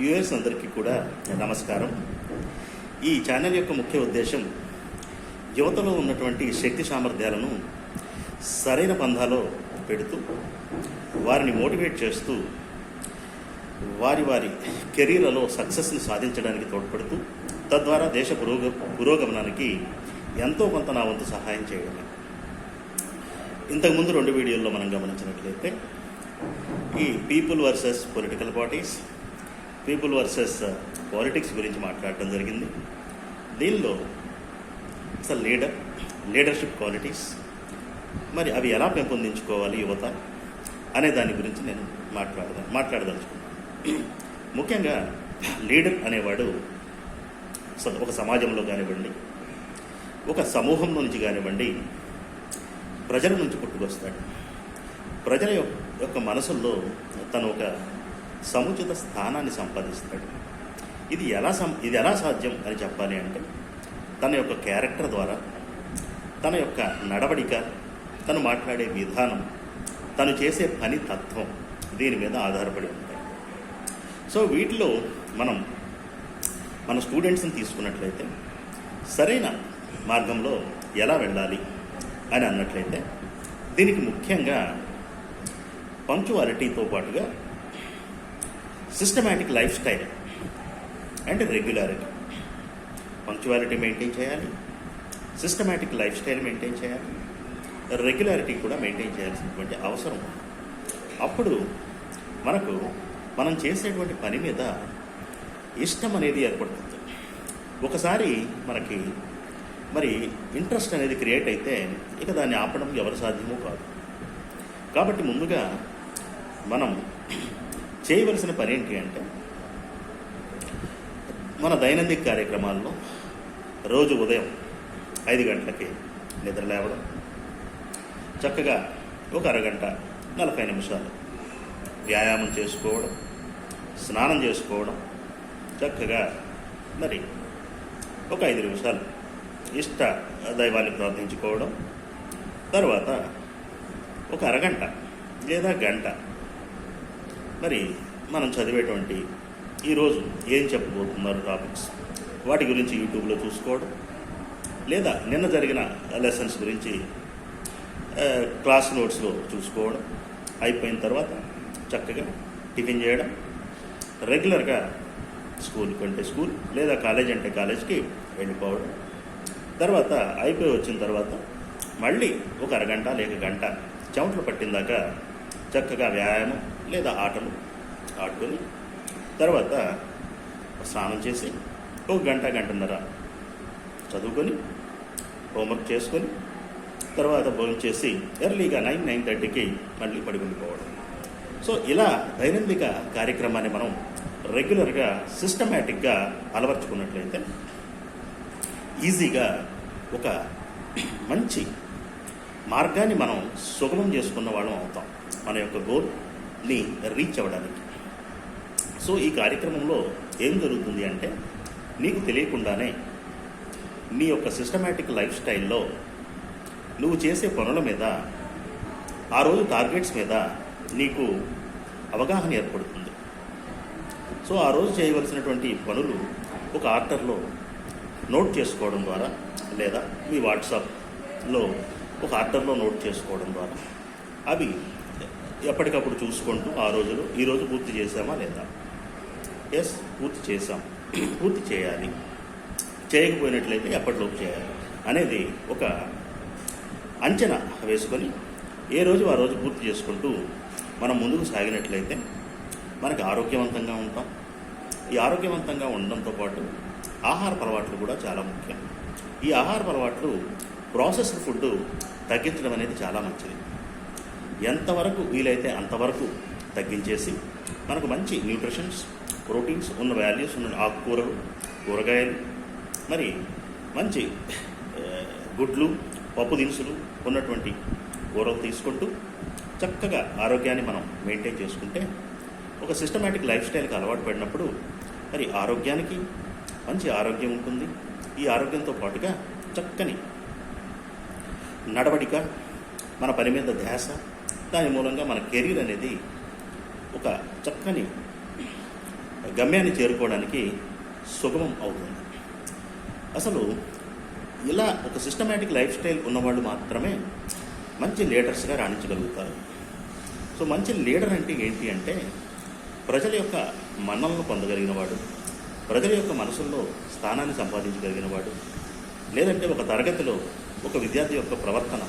Viewers అందరికీ కూడా నమస్కారం. ఈ ఛానల్ యొక్క ముఖ్య ఉద్దేశం యువతలో ఉన్నటువంటి శక్తి సామర్థ్యాలను సరైన పంధాలో పెడుతూ వారిని మోటివేట్ చేస్తూ వారి వారి కెరీర్లలో సక్సెస్ని సాధించడానికి తోడ్పడుతూ తద్వారా దేశ పురోగ పురోగమనానికి ఎంతో కొంత నా వంతు సహాయం చేయడమే ఇంతకుముందు రెండు వీడియోల్లో మనం గమనించినట్లయితే ఈ people versus political parties people versus politics గురించి మాట్లాడటం జరిగింది. దీనిలో అసలు లీడర్ లీడర్షిప్ క్వాలిటీస్. మరి అవి ఎలా పెంపొందించుకోవాలి యువత అనే దాని గురించి నేను మాట్లాడదా మాట్లాడదలుచుకున్నాను ముఖ్యంగా లీడర్ అనేవాడు స- ఒక సమాజంలో కానివ్వండి ఒక సమూహంలో నుంచి కానివ్వండి ప్రజల నుంచి పుట్టుకొస్తాడు. ప్రజల యొక్క- యొక్క మనసుల్లో తను ఒక సముచిత స్థానాన్ని సంపాదిస్తాడు. ఇది ఎలా సం ఇది ఎలా సాధ్యం అని చెప్పాలి అంటే తన యొక్క క్యారెక్టర్ ద్వారా తన యొక్క నడవడిక తను మాట్లాడే విధానం తను చేసే పని తత్వం దీని మీద ఆధారపడి ఉంటాయి. సో వీటిలో మనం మన స్టూడెంట్స్ని తీసుకున్నట్లయితే సరైన మార్గంలో ఎలా వెళ్ళాలి అని అన్నట్లయితే దీనికి ముఖ్యంగా పంక్చువాలిటీతో పాటుగా systematic life style and regularity punctuality maintain చేయాలి సిస్టమేటిక్ లైఫ్ స్టైల్ మెయింటైన్ చేయాలి రెగ్యులారిటీ కూడా మెయింటైన్ చేయాల్సినటువంటి అవసరం అప్పుడు మనకు మనం చేసేటువంటి పని మీద ఇష్టం అనేది ఏర్పడుతుంది ఒకసారి మనకి మరి ఇంట్రెస్ట్ అనేది క్రియేట్ అయితే ఇక దాన్ని ఆపడం ఎవరి సాధ్యమో కాదు కాబట్టి ముందుగా మనం చేయవలసిన పని ఏంటి అంటే మన దైనందిక కార్యక్రమాల్లో రోజు ఉదయం ఐదు గంటలకి నిద్ర లేవడం చక్కగా ఒక అరగంట నలభై నిమిషాలు వ్యాయామం చేసుకోవడం స్నానం చేసుకోవడం చక్కగా మరి ఒక ఐదు నిమిషాలు ఇష్ట దైవాన్ని ప్రార్థించుకోవడం తర్వాత ఒక అరగంట లేదా గంట మరి మనం చదివేటువంటి ఈరోజు ఏం చెప్పబోతున్నారు టాపిక్స్? వాటి గురించి యూట్యూబ్లో చూసుకోవడం లేదా నిన్న జరిగిన లెసన్స్ గురించి క్లాస్ నోట్స్లో చూసుకోవడం అయిపోయిన తర్వాత చక్కగా టిఫిన్ చేయడం రెగ్యులర్గా స్కూల్కి అంటే స్కూల్ లేదా కాలేజ్ అంటే కాలేజ్కి వెళ్ళిపోవడం తర్వాత అయిపోయి వచ్చిన తర్వాత మళ్ళీ ఒక అరగంట లేక గంట చెమటలు పట్టిందాక చక్కగా వ్యాయామం లేదా ఆటలు ఆడుకొని తర్వాత స్నానం చేసి ఒక గంట గంటన్నర చదువుకొని హోంవర్క్ చేసుకొని తర్వాత భోజనం చేసి ఎర్లీగా నైన్ నైన్ థర్టీకి మళ్ళీ పడుకుండిపోవడం సో ఇలా దైనందిక కార్యక్రమాన్ని మనం రెగ్యులర్గా సిస్టమేటిక్గా అలవర్చుకున్నట్లయితే ఈజీగా ఒక మంచి మార్గాన్ని మనం సుగమం చేసుకున్న వాళ్ళం అవుతాం. మన యొక్క గోల్ ని రీచ్ అవ్వడానికి. సో ఈ కార్యక్రమంలో ఏం జరుగుతుంది అంటే నీకు తెలియకుండానే నీ యొక్క సిస్టమేటిక్ లైఫ్ స్టైల్లో నువ్వు చేసే పనుల మీద ఆ రోజు టార్గెట్స్ మీద నీకు అవగాహన ఏర్పడుతుంది. సో ఆ రోజు చేయవలసినటువంటి పనులు ఒక ఆర్డర్లో నోట్ చేసుకోవడం ద్వారా లేదా మీ వాట్సాప్లో ఒక ఆర్డర్లో నోట్ చేసుకోవడం ద్వారా అవి ఎప్పటికప్పుడు చూసుకుంటూ ఆ రోజులు ఈరోజు పూర్తి చేసామా లేదా? ఎస్ పూర్తి చేసాం పూర్తి చేయాలి. చేయకపోయినట్లయితే ఎప్పటిలోపు చేయాలి? అనేది ఒక అంచనా వేసుకొని ఏ రోజు ఆ రోజు పూర్తి చేసుకుంటూ మనం ముందుకు సాగినట్లయితే మనకి ఆరోగ్యవంతంగా ఉంటాం. ఈ ఆరోగ్యవంతంగా ఉండడంతో పాటు ఆహార అలవాట్లు కూడా చాలా ముఖ్యం. ఈ ఆహార అలవాట్లు ప్రాసెస్డ్ ఫుడ్ తగ్గించడం అనేది చాలా మంచిది. ఎంతవరకు వీలైతే అంతవరకు తగ్గించేసి మనకు మంచి న్యూట్రిషన్స్ ప్రోటీన్స్ ఉన్న వాల్యూస్ ఉన్న ఆకుకూరలు కూరగాయలు మరి మంచి గుడ్లు పప్పు దినుసులు ఉన్నటువంటి కూరలు తీసుకుంటూ చక్కగా ఆరోగ్యాన్ని మనం మెయింటైన్ చేసుకుంటే ఒక సిస్టమేటిక్ లైఫ్ స్టైల్కి అలవాటు పడినప్పుడు మరి ఆరోగ్యానికి మంచి ఆరోగ్యం ఉంటుంది. ఈ ఆరోగ్యంతో పాటుగా చక్కని నడవడిక మన పని మీద ధ్యాస దాని మూలంగా మన కెరీర్ అనేది ఒక చక్కని గమ్యాన్ని చేరుకోవడానికి సుగమం అవుతుంది. అసలు ఇలా ఒక సిస్టమేటిక్ లైఫ్ స్టైల్ ఉన్నవాళ్ళు మాత్రమే మంచి లీడర్స్గా రాణించగలుగుతారు. సో మంచి లీడర్ అంటే ఏంటి అంటే ప్రజల యొక్క మన్నలను పొందగలిగినవాడు ప్రజల యొక్క మనసుల్లో స్థానాన్ని సంపాదించగలిగినవాడు లేదంటే ఒక తరగతిలో ఒక విద్యార్థి యొక్క ప్రవర్తన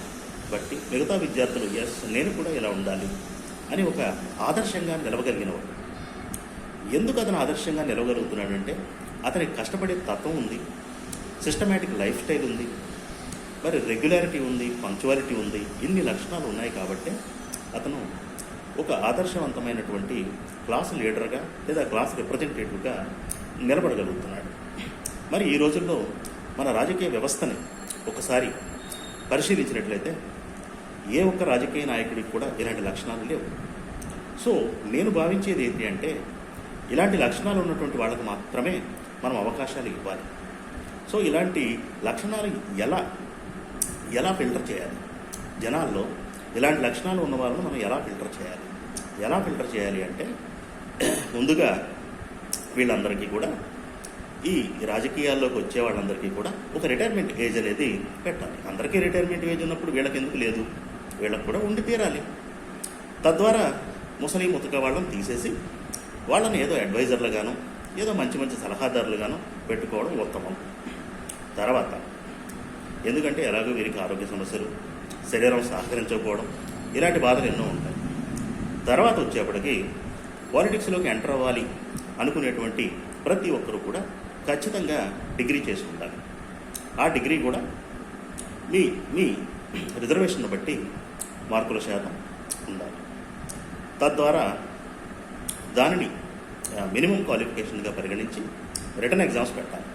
బట్టి మిగతా విద్యార్థులు ఎస్ నేను కూడా ఇలా ఉండాలి అని ఒక ఆదర్శంగా నిలవగలిగినవాడు. ఎందుకు అతను ఆదర్శంగా నిలవగలుగుతున్నాడంటే అతనికి కష్టపడే తత్వం ఉంది సిస్టమేటిక్ లైఫ్ స్టైల్ ఉంది మరి రెగ్యులారిటీ ఉంది పంక్చువాలిటీ ఉంది ఇన్ని లక్షణాలు ఉన్నాయి కాబట్టి అతను ఒక ఆదర్శవంతమైనటువంటి క్లాస్ లీడర్గా లేదా క్లాస్ రిప్రజెంటేటివ్గా నిలబడగలుగుతున్నాడు. మరి ఈ రోజుల్లో మన రాజకీయ వ్యవస్థని ఒకసారి పరిశీలించినట్లయితే ఏ ఒక్క రాజకీయ నాయకుడికి కూడా ఇలాంటి లక్షణాలు లేవు. సో నేను భావించేది ఏంటి అంటే ఇలాంటి లక్షణాలు ఉన్నటువంటి వాళ్ళకు మాత్రమే మనం అవకాశాలు ఇవ్వాలి. సో ఇలాంటి లక్షణాలు ఎలా ఎలా ఫిల్టర్ చేయాలి? జనాల్లో ఇలాంటి లక్షణాలు ఉన్న వాళ్ళని మనం ఎలా ఫిల్టర్ చేయాలి? ఎలా ఫిల్టర్ చేయాలి అంటే ముందుగా వీళ్ళందరికీ కూడా ఈ రాజకీయాల్లోకి వచ్చే వాళ్ళందరికీ కూడా ఒక రిటైర్మెంట్ ఏజ్ అనేది పెట్టాలి. అందరికీ రిటైర్మెంట్ ఏజ్ ఉన్నప్పుడు వీళ్ళకి ఎందుకు లేదు? వీళ్ళకు కూడా ఉండి తీరాలి. తద్వారా ముసలి ముతక వాళ్ళని తీసేసి వాళ్ళని ఏదో అడ్వైజర్లుగాను ఏదో మంచి మంచి సలహాదారులుగాను పెట్టుకోవడం ఉత్తమం. తర్వాత ఎందుకంటే ఎలాగో వీరికి ఆరోగ్య సమస్యలు శరీరం సహకరించకపోవడం ఇలాంటి బాధలు ఎన్నో ఉంటాయి. తర్వాత వచ్చేప్పటికి పాలిటిక్స్లోకి ఎంటర్ అవ్వాలి అనుకునేటువంటి ప్రతి ఒక్కరూ కూడా ఖచ్చితంగా డిగ్రీ చేసుకుంటారు ఆ డిగ్రీ కూడా మీ మీ రిజర్వేషన్ బట్టి మార్కుల శాతం ఉండాలి. తద్వారా దానిని మినిమం క్వాలిఫికేషన్గా పరిగణించి రిటర్న్ ఎగ్జామ్స్ పెట్టాలి.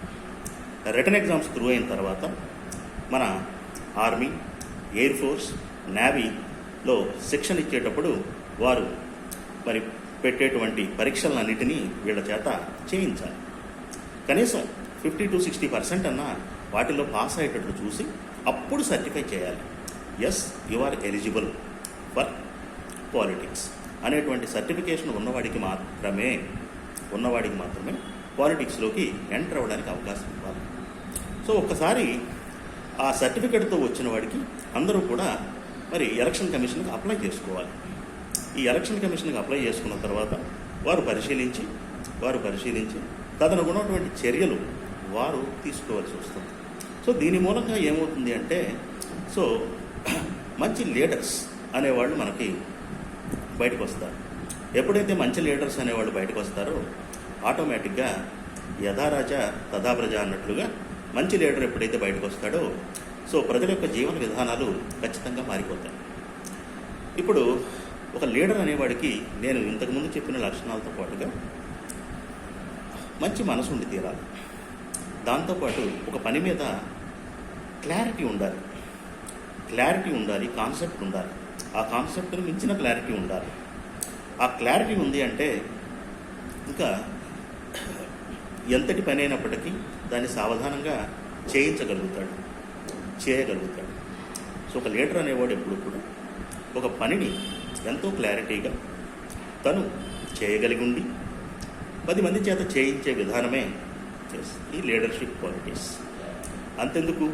రిటర్న్ ఎగ్జామ్స్ త్రూ అయిన తర్వాత మన ఆర్మీ ఎయిర్ ఫోర్స్ నేవీలో శిక్షణ ఇచ్చేటప్పుడు వారు మరి పెట్టేటువంటి పరీక్షలన్నిటినీ వీళ్ళ చేత చేయించాలి. కనీసం ఫిఫ్టీ టు సిక్స్టీ పర్సెంట్ అన్న వాటిలో పాస్ అయ్యేటట్లు చూసి అప్పుడు సర్టిఫై చేయాలి. Yes you are eligible for politics అనేటువంటి సర్టిఫికేషన్ ఉన్నవాడికి మాత్రమే ఉన్నవాడికి మాత్రమే పాలిటిక్స్లోకి ఎంటర్ అవ్వడానికి అవకాశం ఇవ్వాలి. సో ఒక్కసారి ఆ సర్టిఫికేట్తో వచ్చిన వాడికి అందరూ కూడా మరి ఎలక్షన్ కమిషన్కి అప్లై చేసుకోవాలి. ఈ ఎలక్షన్ కమిషన్కి అప్లై చేసుకున్న తర్వాత వారు పరిశీలించి వారు పరిశీలించి తదనుగుణటువంటి చర్యలు వారు తీసుకోవాల్సి వస్తుంది. సో దీని మూలంగా ఏమవుతుంది అంటే సో మంచి లీడర్స్ అనేవాళ్ళు మనకి బయటకు వస్తారు ఎప్పుడైతే మంచి లీడర్స్ అనేవాళ్ళు బయటకు వస్తారో ఆటోమేటిక్గా యథారాజ తథాప్రజ అన్నట్లుగా మంచి లీడర్ ఎప్పుడైతే బయటకు వస్తాడో సో ప్రజల యొక్క జీవన విధానాలు ఖచ్చితంగా మారిపోతాయి. ఇప్పుడు ఒక లీడర్ అనేవాడికి నేను ఇంతకుముందు చెప్పిన లక్షణాలతో పాటుగా మంచి మనసు ఉండి తీరాలి దాంతోపాటు ఒక పని మీద క్లారిటీ ఉండాలి. క్లారిటీ ఉండాలి కాన్సెప్ట్ ఉండాలి. ఆ కాన్సెప్ట్ని మించిన క్లారిటీ ఉండాలి. ఆ క్లారిటీ ఉంది అంటే ఇంకా ఎంతటి పని అయినప్పటికీ దాన్ని సావధానంగా చేయించగలుగుతాడు. చేయగలుగుతాడు. సో ఒక లీడర్ అనేవాడు ఎప్పుడు కూడా ఒక పనిని ఎంతో క్లారిటీగా తను చేయగలిగి ఉండి పది మంది చేత చేయించే విధానమే ఈ లీడర్షిప్ క్వాలిటీస్ అంతెందుకు?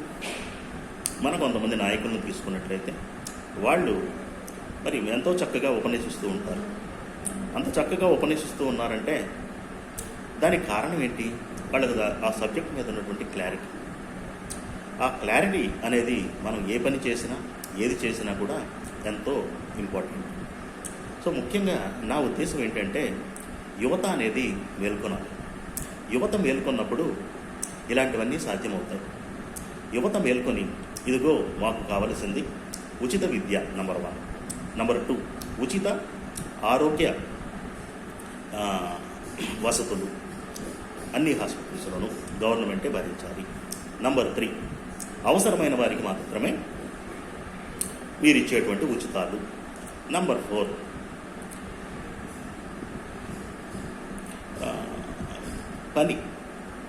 మన కొంతమంది నాయకులను తీసుకున్నట్లయితే వాళ్ళు మరి ఎంతో చక్కగా ఉపన్యసిస్తూ ఉంటారు. అంత చక్కగా ఉపన్యసిస్తూ ఉన్నారంటే దానికి కారణం ఏంటి? వాళ్ళకి ఆ సబ్జెక్ట్ మీద ఉన్నటువంటి క్లారిటీ. ఆ క్లారిటీ అనేది మనం ఏ పని చేసినా ఏది చేసినా కూడా ఎంతో ఇంపార్టెంట్. సో ముఖ్యంగా నా ఉద్దేశం ఏంటంటే యువత అనేది మేల్కొనాలి. యువత మేల్కొన్నప్పుడు ఇలాంటివన్నీ సాధ్యమవుతాయి. యువత మేల్కొని ఇదిగో మాకు కావలసింది ఉచిత విద్య నంబర్ వన్ నంబర్ టూ ఉచిత ఆరోగ్య వసతులు. అన్ని హాస్పిటల్స్లోనూ గవర్నమెంటే భరించాలి. నంబర్ త్రీ అవసరమైన వారికి మాత్రమే మీరు ఇచ్చేటువంటి ఉచితాలు. నంబర్ ఫోర్ పని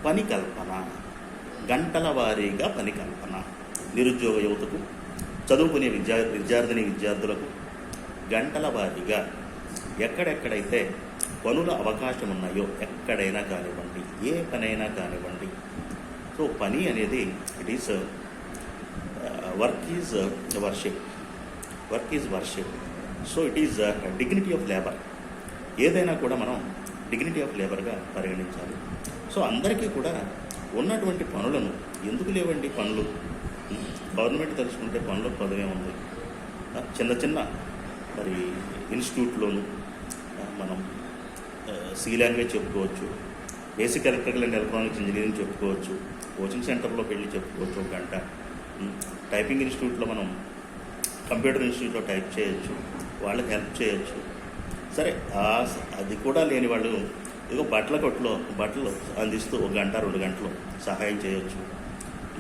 పని కల్పన. గంటల వారీగా పని కల్పన. నిరుద్యోగ యువతకు చదువుకునే విద్యా విద్యార్థిని విద్యార్థులకు గంటల వారీగా ఎక్కడెక్కడైతే పనుల అవకాశం ఉన్నాయో ఎక్కడైనా కానివ్వండి ఏ పనైనా కానివ్వండి. సో పని అనేది it is work is worship work is worship so it is dignity of labour ఏదైనా కూడా మనం డిగ్నిటీ ఆఫ్ లేబర్గా పరిగణించాలి. సో అందరికీ కూడా ఉన్నటువంటి పనులను ఎందుకు లేవండి పనులు? గవర్నమెంట్ తెలుసుకుంటే పనులు పదవే ఉంది. చిన్న చిన్న మరి ఇన్స్టిట్యూట్లోను మనం సి లాంగ్వేజ్ చెప్పుకోవచ్చు. Basic electrical and electronics engineering చెప్పుకోవచ్చు. కోచింగ్ సెంటర్లోకి వెళ్ళి చెప్పుకోవచ్చు ఒక గంట. టైపింగ్ ఇన్స్టిట్యూట్లో మనం కంప్యూటర్ ఇన్స్టిట్యూట్లో టైప్ చేయొచ్చు. వాళ్ళకి హెల్ప్ చేయొచ్చు. సరే అది కూడా లేని వాళ్ళు ఏదో బట్టల కొట్లో బట్టలు అందిస్తూ ఒక గంట రెండు గంటలు సహాయం చేయొచ్చు.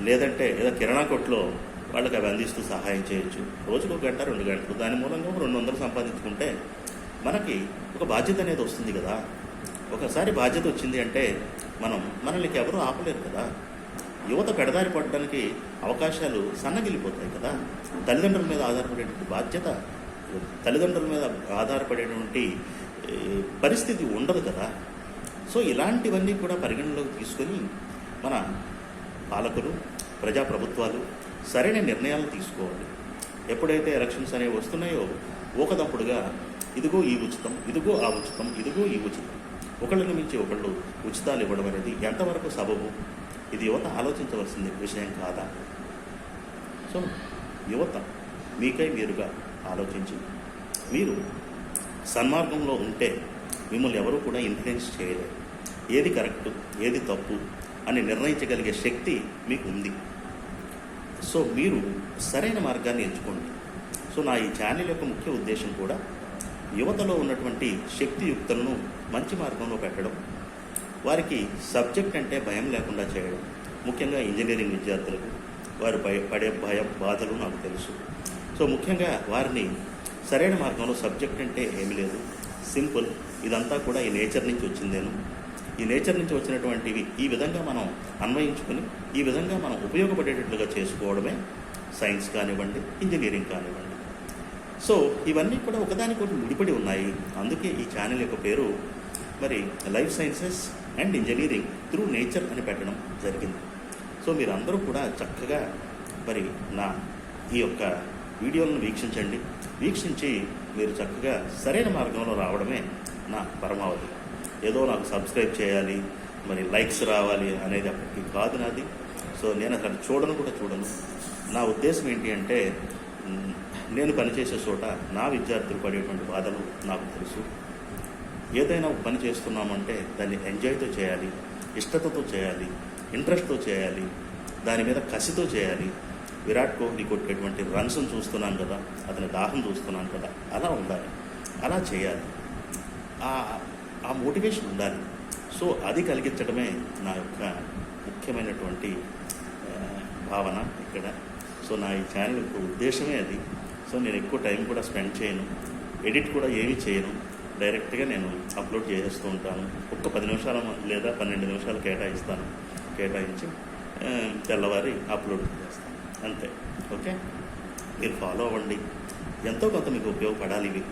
లేదంటే ఏదో కిరాణా కొట్లో వాళ్ళకి అవి అందిస్తూ సహాయం చేయొచ్చు. రోజుకు ఒక గంట రెండు గంటలు. దాని మూలంగా రెండు వందలు సంపాదించుకుంటే మనకి ఒక బాధ్యత అనేది వస్తుంది కదా. ఒకసారి బాధ్యత వచ్చింది అంటే మనం మనల్ని ఎవరూ ఆపలేరు కదా. యువత పెడదారి పడడానికి అవకాశాలు సన్నగిలిపోతాయి కదా. తల్లిదండ్రుల మీద ఆధారపడేటువంటి బాధ్యత తల్లిదండ్రుల మీద ఆధారపడేటువంటి పరిస్థితి ఉండదు కదా. సో ఇలాంటివన్నీ కూడా పరిగణలోకి తీసుకొని మన పాలకులు ప్రజాప్రభుత్వాలు సరైన నిర్ణయాలు తీసుకోవాలి. ఎప్పుడైతే ఎలక్షన్స్ అనేవి వస్తున్నాయో ఒకదప్పుడుగా ఇదిగో ఈ ఉచితం ఇదిగో ఆ ఉచితం ఇదిగో ఈ ఉచితం. ఒకళ్ళని మించి ఒకళ్ళు ఉచితాలు ఇవ్వడం అనేది ఎంతవరకు సబబు? ఇది యువత ఆలోచించవలసింది విషయం కాదా? సో యువత మీకై మీరుగా ఆలోచించి మీరు సన్మార్గంలో ఉంటే మిమ్మల్ని ఎవరు కూడా ఇన్ఫ్లుయెన్స్ చేయలేరు. ఏది కరెక్ట్ ఏది తప్పు అని నిర్ణయించగలిగే శక్తి మీకు ఉంది సో మీరు సరైన మార్గాన్ని ఎంచుకోండి. సో నా ఈ ఛానల్ యొక్క ముఖ్య ఉద్దేశం కూడా యువతలో ఉన్నటువంటి శక్తియుక్తులను మంచి మార్గంలో పెట్టడం వారికి సబ్జెక్ట్ అంటే భయం లేకుండా చేయడం ముఖ్యంగా ఇంజనీరింగ్ విద్యార్థులకు వారు భయ పడే భయ బాధలు నాకు తెలుసు. సో ముఖ్యంగా వారిని సరైన మార్గంలో సబ్జెక్ట్ అంటే ఏమీ లేదు. సింపుల్. ఇదంతా కూడా ఈ నేచర్ నుంచి వచ్చిందేను ఈ నేచర్ నుంచి వచ్చినటువంటివి ఈ విధంగా మనం అన్వయించుకొని ఈ విధంగా మనం ఉపయోగపడేటట్లుగా చేసుకోవడమే సైన్స్ కానివ్వండి ఇంజనీరింగ్ కానివ్వండి. సో ఇవన్నీ కూడా ఒకదానికొకటి ముడిపడి ఉన్నాయి. అందుకే ఈ ఛానల్ యొక్క పేరు మరి life sciences and engineering through nature అని పెట్టడం జరిగింది. సో మీరు అందరూ కూడా చక్కగా మరి నా ఈ యొక్క వీడియోలను వీక్షించండి. వీక్షించి మీరు చక్కగా సరైన మార్గంలో రావడమే నా పరమావధి. ఏదో నాకు సబ్స్క్రైబ్ చేయాలి మరి లైక్స్ రావాలి అనేది అప్పటికి కాదు నాది. సో నేను అక్కడ చూడను కూడా చూడను. నా ఉద్దేశం ఏంటి అంటే నేను పనిచేసే చోట నా విద్యార్థులు పడేటువంటి బాధలు నాకు తెలుసు. ఏదైనా పని చేస్తున్నామంటే దాన్ని ఎంజాయ్తో చేయాలి ఇష్టతతో చేయాలి ఇంట్రెస్ట్తో చేయాలి దాని మీద కసితో చేయాలి. విరాట్ కోహ్లీ కొట్టేటువంటి రన్స్ను చూస్తున్నాను కదా అతని దాహం చూస్తున్నాను కదా అలా ఉండాలి అలా చేయాలి. ఆ మోటివేషన్ ఉండాలి. సో అది కలిగించడమే నా యొక్క ముఖ్యమైనటువంటి భావన ఇక్కడ. సో నా ఈ ఛానల్ యొక్క ఉద్దేశమే అది. సో నేను ఎక్కువ టైం కూడా స్పెండ్ చేయను. ఎడిట్ కూడా ఏమీ చేయను. డైరెక్ట్గా నేను అప్లోడ్ చేసేస్తూ ఉంటాను. ఒక్క పది నిమిషాల లేదా పన్నెండు నిమిషాలు కేటాయిస్తాను. కేటాయించి తెల్లవారి అప్లోడ్ చేస్తాను. అంతే. ఓకే? మీరు ఫాలో అవ్వండి. ఎంతో కొంత మీకు ఉపయోగపడాలి ఇవి.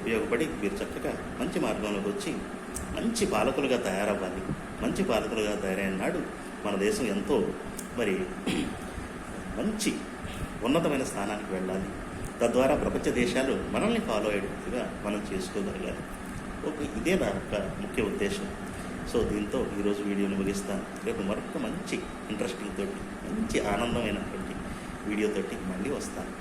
ఉపయోగపడి మీరు చక్కగా మంచి మార్గంలోకి వచ్చి మంచి పాలకులుగా తయారవ్వాలి. మంచి పాలకులుగా తయారైన నాడు మన దేశం ఎంతో మరి మంచి ఉన్నతమైన స్థానానికి వెళ్ళాలి. తద్వారా ప్రపంచ దేశాలు మనల్ని ఫాలో అయ్యేట్టుగా మనం చేసుకోగలగాలి. ఒక ఇదే నా యొక్క ముఖ్య ఉద్దేశం. సో దీంతో ఈరోజు వీడియోని ముగిస్తాను. రేపు మరొక మంచి ఇంట్రెస్టింగ్ తోటి మంచి ఆనందమైనటువంటి వీడియోతోటి మళ్ళీ వస్తాను.